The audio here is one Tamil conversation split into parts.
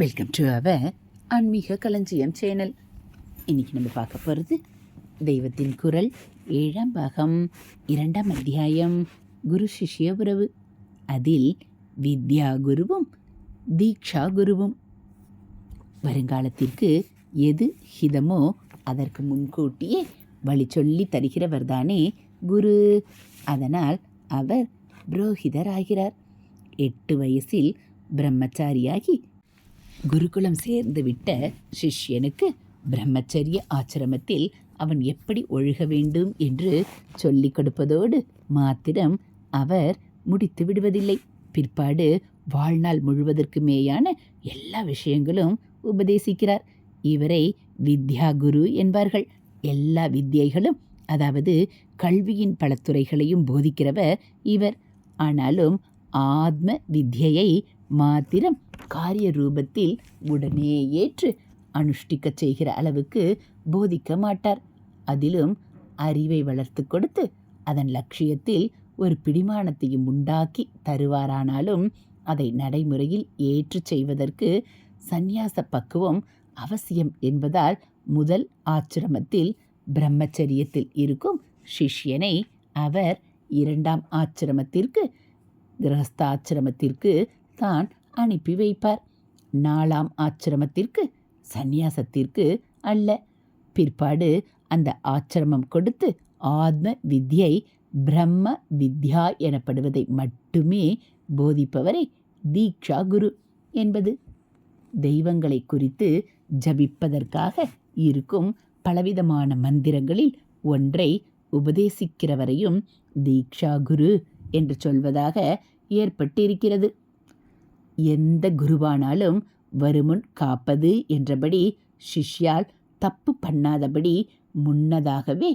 வெல்கம் டு அவர் ஆன்மீக களஞ்சியம் சேனல். இன்றைக்கி நம்ம பார்க்க போகிறது தெய்வத்தின் குரல் ஏழாம் பாகம் இரண்டாம் அத்தியாயம் குரு சிஷ்ய உறவு. அதில் வித்யா குருவும் தீக்ஷா குருவும். வருங்காலத்திற்கு எது ஹிதமோ அதற்கு முன்கூட்டியே வழி சொல்லி தருகிறவர் தானே குரு. அதனால் அவர் புரோஹிதராகிறார். எட்டு வயசில் பிரம்மச்சாரியாகி குருகுலம் சேர்ந்து விட்ட சிஷ்யனுக்கு பிரம்மச்சரிய ஆசிரமத்தில் அவன் எப்படி ஒழுக வேண்டும் என்று சொல்லிக் கொடுப்பதோடு மாத்திரம் அவர் முடித்து விடுவதில்லை. பிற்பாடு வாழ்நாள் முழுவதற்குமேயான எல்லா விஷயங்களும் உபதேசிக்கிறார். இவரை வித்யா குரு என்பார்கள். எல்லா வித்தியைகளும் அதாவது கல்வியின் பல துறைகளையும் போதிக்கிறவர் இவர். ஆனாலும் ஆத்ம வித்யையை மாத்திரம் காரிய ரூபத்தில் உடனே ஏற்று அனுஷ்டிக்கச் செய்கிற அளவுக்கு போதிக்க மாட்டார். அதிலும் அறிவை வளர்த்து கொடுத்து அதன் லட்சியத்தில் ஒரு பிடிமானத்தையும் உண்டாக்கி தருவாரானாலும் அதை நடைமுறையில் ஏற்றுச் செய்வதற்கு சந்நியாச பக்குவம் அவசியம் என்பதால் முதல் ஆச்சிரமத்தில் பிரம்மச்சரியத்தில் இருக்கும் சிஷ்யனை அவர் இரண்டாம் ஆச்சிரமத்திற்கு கிரகஸ்தாச்சிரமத்திற்கு தான் அனுப்பி வைப்பார். நாலாம் ஆச்சிரமத்திற்கு சந்நியாசத்திற்கு அல்ல. பிற்பாடு அந்த ஆச்சிரமம் கொடுத்து ஆத்ம வித்யை பிரம்ம வித்யா எனப்படுவதை மட்டுமே போதிப்பவரை தீக்ஷா குரு என்பது. தெய்வங்களை குறித்து ஜபிப்பதற்காக இருக்கும் பலவிதமான மந்திரங்களில் ஒன்றை உபதேசிக்கிறவரையும் தீக்ஷா குரு என்று சொல்வதாக ஏற்பட்டிருக்கிறது. எந்த குருவானாலும் வருமுன் காப்பது என்றபடி சிஷ்யால் தப்பு பண்ணாதபடி முன்னதாகவே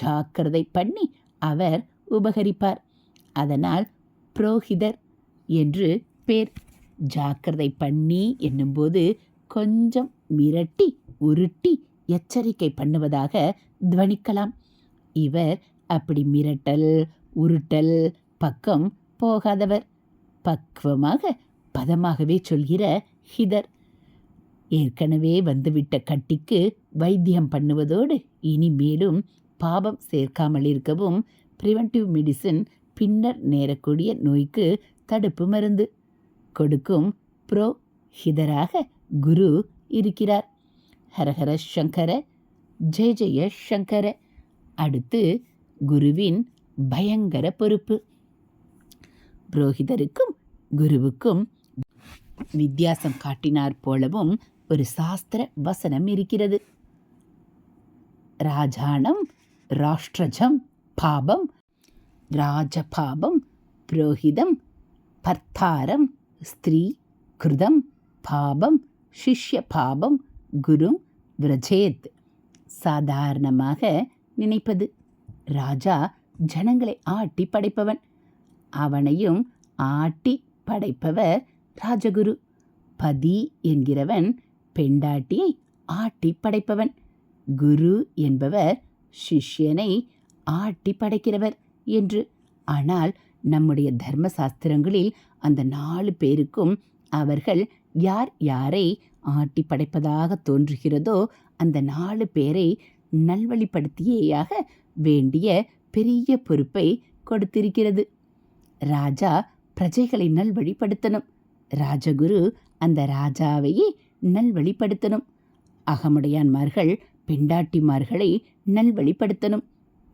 ஜாக்கிரதை பண்ணி அவர் உபகரிப்பார். அதனால் புரோகிதர் என்று பேர். ஜாக்கிரதை பண்ணி என்னும்போது கொஞ்சம் மிரட்டி உருட்டி எச்சரிக்கை பண்ணுவதாக துவனிக்கலாம். இவர் அப்படி மிரட்டல் உருட்டல் பக்கம் போகாதவர். பக்குவமாக பதமாகவே சொல்கிற ஹிதர். ஏற்கனவே வந்துவிட்ட கட்டிக்கு வைத்தியம் பண்ணுவதோடு இனிமேலும் பாபம் சேர்க்காமல் இருக்கவும் ப்ரிவென்டிவ் மெடிசின் பின்னர் நேரக்கூடிய நோய்க்கு தடுப்பு மருந்து கொடுக்கும் ப்ரோ ஹிதராக குரு இருக்கிறார். ஹரஹர சங்கர ஜெய ஜெய சங்கர. அடுத்து குருவின் பயங்கர பொறுப்பு. புரோகிதருக்கும் குருவுக்கும் வித்தியாசம் காட்டினார் போலவும் ஒரு சாஸ்திர வசனம் இருக்கிறது. ராஜானம் ராஷ்டிரஜம் பாபம் ராஜபாபம் புரோஹிதம் பர்த்தாரம் ஸ்திரீ கிருதம் பாபம் சிஷ்ய பாபம் குரு விரஜேத். சாதாரணமாக நினைப்பது. ராஜா ஜனங்களை ஆட்டி படைப்பவன். அவனையும் ஆட்டி படைப்பவர் ராஜகுரு. பதி என்கிறவன் பெண்டாட்டியை ஆட்டி படைப்பவன். குரு என்பவர் சிஷ்யனை ஆட்டி படைக்கிறவர் என்று. ஆனால் நம்முடைய தர்ம சாஸ்திரங்களில் அந்த நாலு பேருக்கும் அவர்கள் யார் யாரை ஆட்டி படைப்பதாக தோன்றுகிறதோ அந்த நாலு பேரை நல்வழிப்படுத்தியேயாக வேண்டிய பெரிய பொறுப்பை கொடுத்திருக்கிறது. ராஜா பிரஜைகளை நல்வழிப்படுத்தணும். ராஜகுரு அந்த ராஜாவையே நல்வழிப்படுத்தணும். அகமுடையான்மார்கள் பெண்டாட்டிமார்களை நல்வழிப்படுத்தணும்.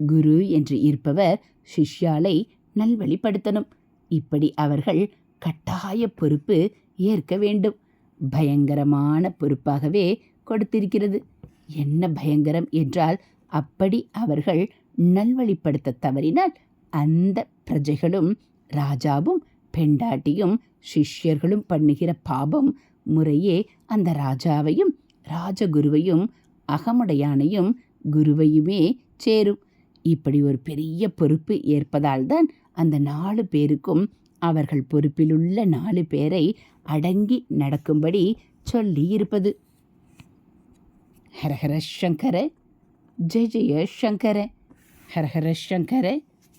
குரு என்று இருப்பவர் சிஷ்யாலை நல்வழிப்படுத்தணும். இப்படி அவர்கள் கட்டாய பொறுப்பு ஏற்க வேண்டும். பயங்கரமான பொறுப்பாகவே கொடுத்திருக்கிறது. என்ன பயங்கரம் என்றால் அப்படி அவர்கள் நல்வழிப்படுத்த தவறினால் அந்த பிரஜைகளும் ராஜாவும் பெண்டாட்டியும் சிஷ்யர்களும் பண்ணுகிற பாபம் முறையே அந்த ராஜாவையும் ராஜகுருவையும் அகமுடையானையும் குருவையுமே சேரும். இப்படி ஒரு பெரிய பொறுப்பு ஏற்பதால்தான் அந்த நாலு பேருக்கும் அவர்கள் பொறுப்பிலுள்ள நாலு பேரை அடங்கி நடக்கும்படி சொல்லி இருப்பது ஹரஹர சங்கர ஜெய ஜெய சங்கர ஹரஹர சங்கர.